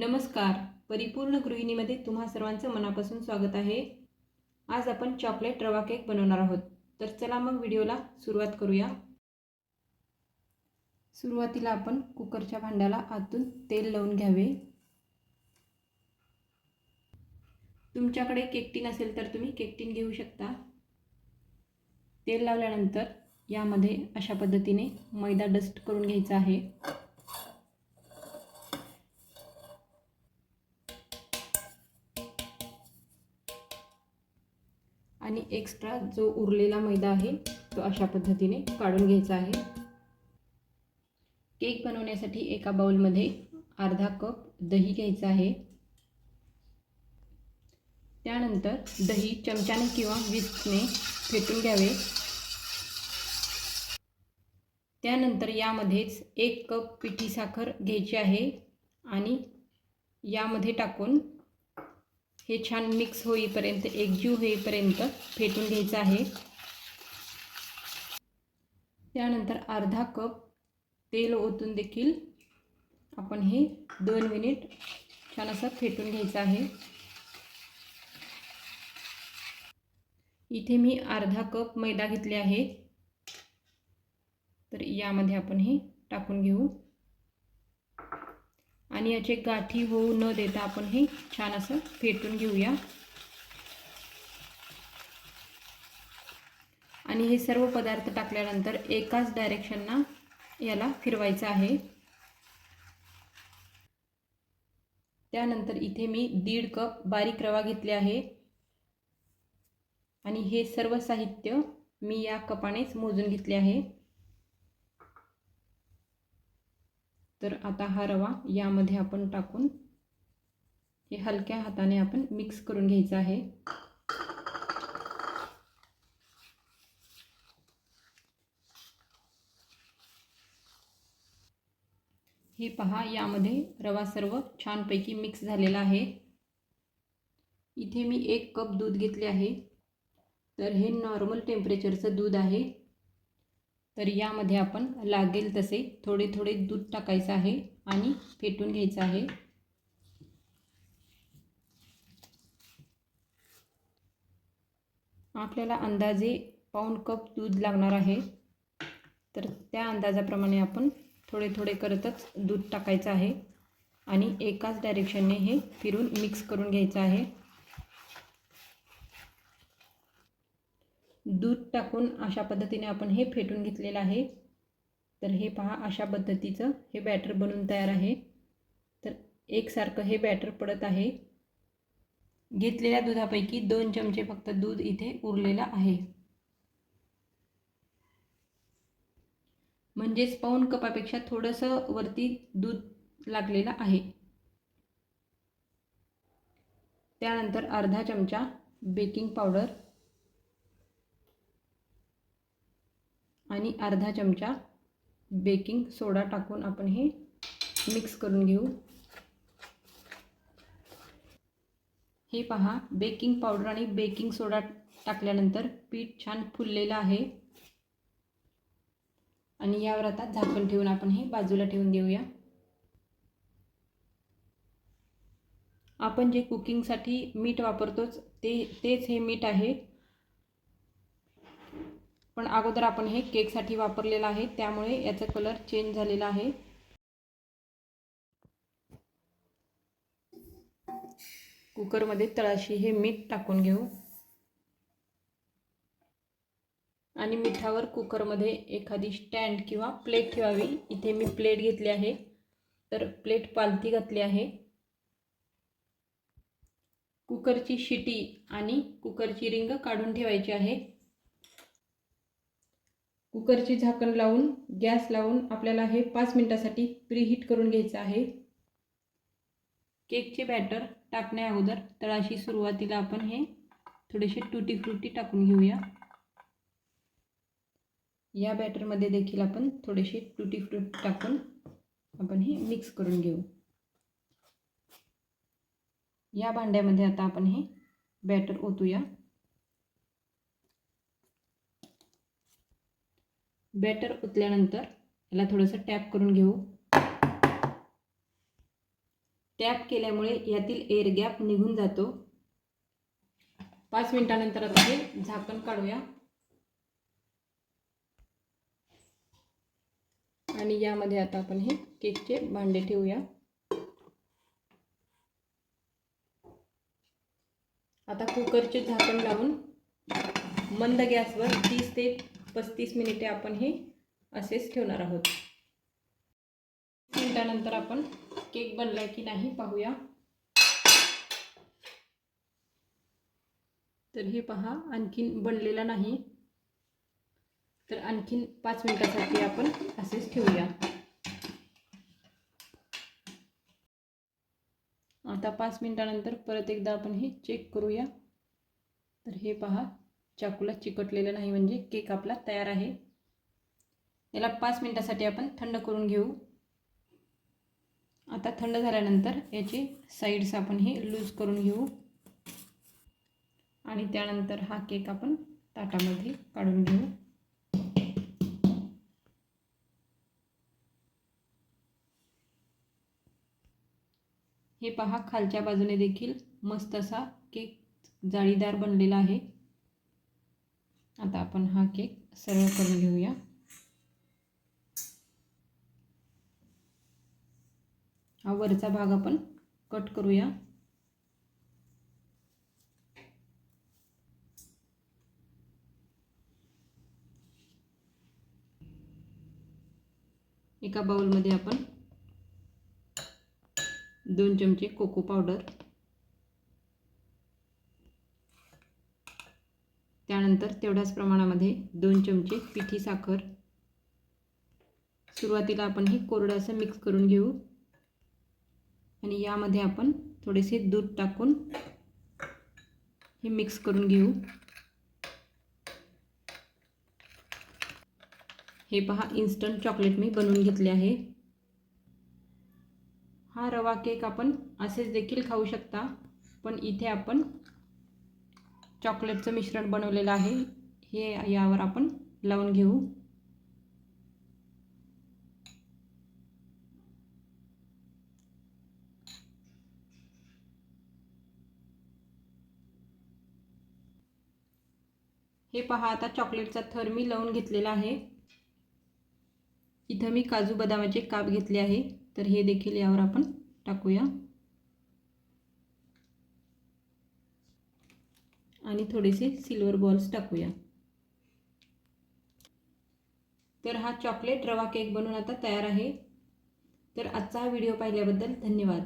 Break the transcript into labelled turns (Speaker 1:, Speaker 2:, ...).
Speaker 1: नमस्कार. परिपूर्ण गृहिणीमध्ये तुम्हा सर्वांचं मनापासून स्वागत आहे. आज आपण चॉकलेट रवा केक बनवणार आहोत. तर चला मग व्हिडिओला सुरुवात करूया. सुरुवातीला आपण कुकरच्या भांड्याला आतून तेल लावून घ्यावे. तुमच्याकडे केकटीन असेल तर तुम्ही केकटीन घेऊ शकता. तेल लावल्यानंतर यामध्ये अशा पद्धतीने मैदा डस्ट करून घ्यायचा आहे. आणि एक्स्ट्रा जो उरलेला मैदा आहे तो अशा पद्धतीने काढून घ्यायचा आहे. केक बनवण्यासाठी एका बाउलमध्ये अर्धा कप दही घ्यायचं आहे. त्यानंतर दही चमच्याने किंवा विस्कने फेटून घ्यावे. त्यानंतर यामध्येच एक कप पिठी साखर घ्यायची आहे आणि यामध्ये टाकून हे छान मिक्स होईपर्यंत एकजीव होईपर्यंत फेटून घ्यायचं आहे. त्यानंतर अर्धा कप तेल ओतून देखील आपण हे दोन मिनिट छान असं फेटून घ्यायचं आहे. इथे मी अर्धा कप मैदा घेतले आहे. तर यामध्ये आपण हे टाकून घेऊ. आणि याचे गाठी होऊ न देता आपण हे छान असं फेटून घेऊया. आणि हे सर्व पदार्थ टाकल्यानंतर एकाच डायरेक्शनना याला फिरवायचं आहे. त्यानंतर इथे मी दीड कप बारीक रवा घेतले आहे. आणि हे सर्व साहित्य मी या कपानेच मोजून घेतले आहे. तर आता हा रवा यामध्ये आपण टाकून हे हलक्या हाताने आपण मिक्स करून घ्यायचं आहे. हे पहा यामध्ये रवा सर्व छानपैकी मिक्स झालेला आहे. इथे मी एक कप दूध घेतले आहे. तर हे नॉर्मल टेम्परेचरचं दूध आहे. तर यामध्ये आपण लागेल तसे थोडे थोडे दूध टाकायचं आहे आणि फेटून घ्यायचं आहे. आपल्याला अंदाजे पाऊण कप दूध लागणार आहे. तर त्या अंदाजाप्रमाणे आपण थोडे थोडे करतच दूध टाकायचं आहे आणि एकाच डायरेक्शनने हे फिरून मिक्स करून घ्यायचं आहे. दूध टाकून अशा पद्धतीने आपण हे फेटून घेतलेलं आहे. तर हे पहा अशा पद्धतीचं हे बॅटर बनून तयार आहे. तर एकसारखं हे बॅटर पडत आहे. घेतलेल्या दुधापैकी दोन चमचे फक्त दूध इथे उरलेलं आहे. म्हणजेच पाऊण कपापेक्षा थोडंसं वरती दूध लागलेलं आहे. त्यानंतर अर्धा चमचा बेकिंग पावडर आणि अर्धा चमचा बेकिंग सोडा टाकून आपण हे मिक्स करून घेऊ. हे पहा बेकिंग पावडर आणि बेकिंग सोडा टाकल्यानंतर पीठ छान फुललेलं आहे. आणि यावर आता झाकण ठेवून आपण हे बाजूला ठेवून देऊया आपण जे कुकिंगसाठी मीठ वापरतोच ते तेच हे मीठ आहे. पण अगोदर आपण हे केकसाठी वापरलेलं आहे त्यामुळे याचा कलर चेंज झालेला आहे. कुकरमध्ये तळाशी हे मीठ टाकून घेऊ. आणि मिठावर कुकरमध्ये एखादी स्टँड किंवा प्लेट ठेवावी. इथे मी प्लेट घेतली आहे. तर प्लेट पालथी घातली आहे. कुकरची शिटी आणि कुकरची रिंग काढून ठेवायची आहे. कुकरची झाकण लावून गॅस लावून आपल्याला हे पाच मिनटासाठी प्रीहीट करून घ्यायचं आहे. केकचे बॅटर टाकण्या अगोदर तळाशी सुरुवातीला आपण हे थोडेसे टुटी फ्रुटी टाकून घेऊया. या बॅटरमध्ये देखील आपण थोडेसे टुटी फ्रुटी टाकून आपण हे मिक्स करून घेऊ. या भांड्यामध्ये आता आपण हे बॅटर ओतूया. बॅटर उतल्यानंतर याला थोडंसं टॅप करून घेऊ. टॅप केल्यामुळे यातील एअर गॅप निघून जातो. पाच मिनिटानंतर आता हे झाकण काढूया. आणि यामध्ये आता आपण हे केकचे भांडे ठेवूया. आता कुकरचे झाकण लावून मंद गॅसवर तीस ते पस्तीस मिनिटे आपण हे असेच ठेवणार आहोत. मिनिटानंतर आपण केक बनलाय की नाही पाहूया. तर हे पहा आणखीन बनलेला नाही. तर आणखीन पाच मिनिटासाठी आपण असेच ठेवूया. आता पाच मिनिटानंतर परत एकदा आपण हे चेक करूया. तर हे पहा चाकूला चिकटलेलं नाही म्हणजे केक आपला तयार आहे. याला पाच मिनटासाठी आपण थंड करून घेऊ. आता थंड झाल्यानंतर याचे साईड्स आपण हे लूज करून घेऊ. आणि त्यानंतर हा केक आपण ताटामध्ये काढून घेऊ. हे पहा खालच्या बाजूने देखील मस्त असा केक जाळीदार बनलेला आहे. आता आपण हा केक सर्व करून घेऊया. हा वरचा भाग आपण कट करूया. एका बाउलमध्ये आपण दोन चमचे कोको पावडर त्यानंतर तेवढ्याच प्रमाणामध्ये दोन चमचे पिठी साखर. सुरुवातीला आपण हे कोरडं असं मिक्स करून घेऊ. आणि यामध्ये आपण थोडेसे दूध टाकून हे मिक्स करून घेऊ. हे पहा इन्स्टंट चॉकलेट मी बनवून घेतले आहे. हा रवा केक आपण असेच देखील खाऊ शकता पण इथे आपण चॉकलेटचं मिश्रण बनवलेलं आहे. हे यावर आपण लावून घेऊ. हे पहा आता चॉकलेटचा थर मी लावून घेतलेला आहे. इथं मी काजू बदामाचे काप घेतले आहे. तर हे देखील यावर आपण टाकूया. आणि थोडेसे सिल्वर बॉल्स टाकूया. तर हा चॉकलेट रवा केक बनवून आता तयार आहे. तर आजचा हा व्हिडिओ पाहिल्याबद्दल धन्यवाद.